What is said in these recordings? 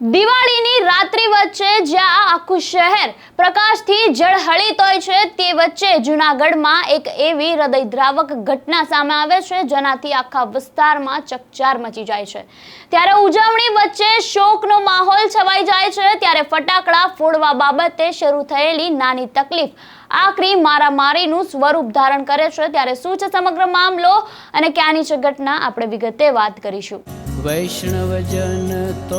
દિવાળીની રાત્રિ વચ્ચે જ્યાં આખું શહેર પ્રકાશથી ઝળહળિત હોય છે, તે વચ્ચે જૂનાગઢમાં એક એવી હૃદયદ્રાવક ઘટના સામે આવે છે, જેનાથી આખા વિસ્તારમાં ચકચાર મચી જાય છે. ત્યારે ઉજવણી વચ્ચે શોકનો માહોલ છવાઈ જાય છે, ત્યારે ફટાકડા ફોડવા બાબતે શરૂ થયેલી નાની તકલીફ આખરી મારામારીનું સ્વરૂપ ધારણ કરે છે. ત્યારે શું છે સમગ્ર મામલો અને ક્યાંની છે ઘટના, આપણે વિગતે વાત કરીશું. વૈષ્ણવજન તો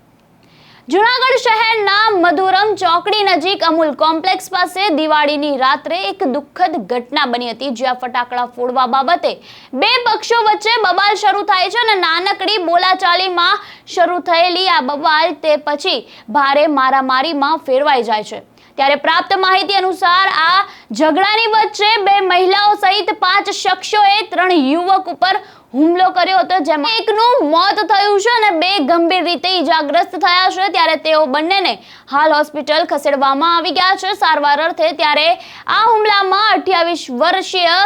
જુનાગઢ શહેરના મધુરમ ચોકડી નજીક અમૂલ કોમ્પ્લેક્સ પાસે દિવાળીની રાત્રે એક દુઃખદ ઘટના બની હતી, જ્યાં ફટાકડા ફોડવા બાબતે બે પક્ષો વચ્ચે બબાલ શરૂ થાય છે અને નાનકડી બોલાચાલીમાં શરૂ થયેલી આ બબાલ તે પછી ભારે મારામારીમાં ફેરવાઈ જાય છે. ત્યારે પ્રાપ્ત માહિતી અનુસાર આ ઝઘડાની વચ્ચે બે મહિલાઓ સહિત પાંચ શખ્સોએ ત્રણ યુવક ઉપર હુમલો કર્યો હતો, જેમાં એકનું મોત થયું છે અને બે ગંભીર રીતે ઈજાગ્રસ્ત થયા છે. ત્યારે તેઓ બંનેને હાલ હોસ્પિટલ ખસેડવામાં આવી ગયા છે. સારવાર અર્થે ત્યારે આ હુમલામાં અઠ્યાવીસ વર્ષીય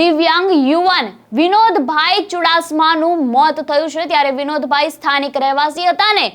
દિવ્યાંગ યુવાન વિનોદભાઈ ચુડાસમાનું મોત થયું છે. ત્યારે વિનોદભાઈ સ્થાનિક રહેવાસી હતા ને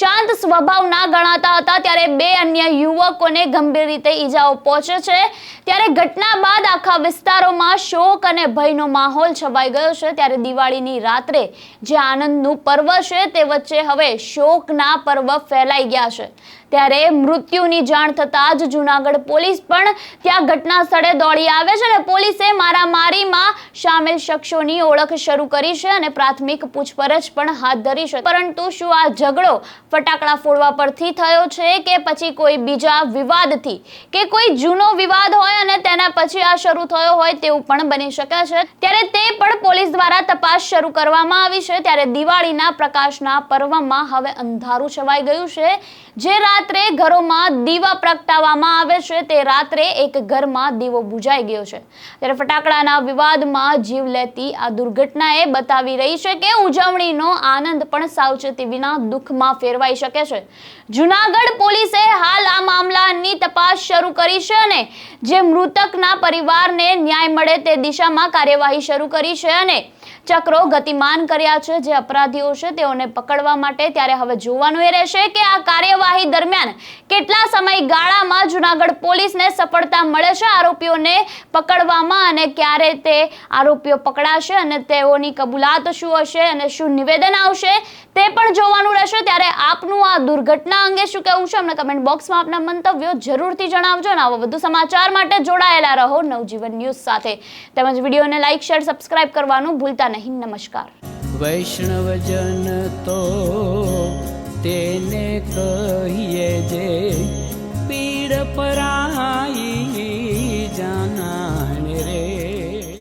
શાંત સ્વભાવના ગણાતા હતા. ત્યારે બે અન્ય યુવકોને ગંભીર રીતે ઈજાઓ પહોંચે છે. ત્યારે ઘટના બાદ આખા વિસ્તારોમાં શોક અને ભયનો માહોલ છવાઈ ગયો છે. ત્યારે દિવાળીની રાત્રે જે આનંદનું પર્વ છે તે વચ્ચે હવે શોકના પર્વ ફેલાઈ ગયા છે. ત્યારે મૃત્યુની જાણ થતાં જ જૂનાગઢ પોલીસ પણ ત્યાં ઘટના સ્થળે દોડી આવે છે અને પોલીસે મારામારીમાં સામેલ શખ્સોની ઓળખ શરૂ કરી છે અને પ્રાથમિક પૂછપરછ પણ હાથ ધરી છે. પરંતુ શું આ ઝઘડો ફટાકડા ફોડવા પરથી થયો છે કે પછી કોઈ બીજા વિવાદથી? કે કોઈ જૂનો વિવાદ હોય અને તેના પછી આ શરૂ થયો હોય તેવું પણ બની શકે છે. ત્યારે તે પણ પોલીસ દ્વારા તપાસ શરૂ કરવામાં આવી છે ત્યારે દિવાળીના પ્રકાશના પર્વમાં હવે અંધારું છવાઈ ગયું છે. જે રાત્રે ઘરોમાં દીવા પ્રગટાવવામાં આવે છે તે રાત્રે એક ઘરમાં દીવો બુજાઈ ગયો છે. ત્યારે ફટાકડાના વિવાદમાં જીવ લેતી આ દુર્ઘટનાએ બતાવી રહી છે કે ઉજવણીનો આનંદ પણ સાવચેતી વિના દુઃખમાં ફેરવાઈ શકે છે. જુનાગઢ પોલીસે હાલ આ મામલાની તપાસ શરૂ કરી છે અને જે મૃતકના પરિવારને ન્યાય મળે તે દિશામાં કાર્યવાહી શરૂ કરી છે અને ચક્રો ગતિમાન કર્યા છે જે અપરાધીઓ છે તેઓને પકડવા માટે ત્યારે હવે જોવાનું એ રહેશે કે આ કાર્યવાહી દરમિયાન કેટલા સમયગાળામાં જુનાગઢ પોલીસને સફળતા મળે છે આરોપીઓને પકડવામાં અને ક્યારે તે આરોપીઓ પકડાશે અને તેઓની કબૂલાત શું હશે અને શું નિવેદન આવશે તે પણ જોવાનું રહેશે ત્યારે આપનું આ દુર્ઘટના અંગે શું કહેવું છે? અમને કમેન્ટ બોક્સમાં આપના મંતવ્યો જરૂરથી જણાવજો અને આવા વધુ સમાચાર માટે જોડાયેલા રહો નવજીવન ન્યૂઝ સાથે. તેમજ વિડીયોને લાઇક, શેર, સબસ્ક્રાઇબ કરવાનું ભૂલતા નહીં. નમસ્કાર. વૈષ્ણવજન તો તેને કહીએ જે પીડ પરાઈ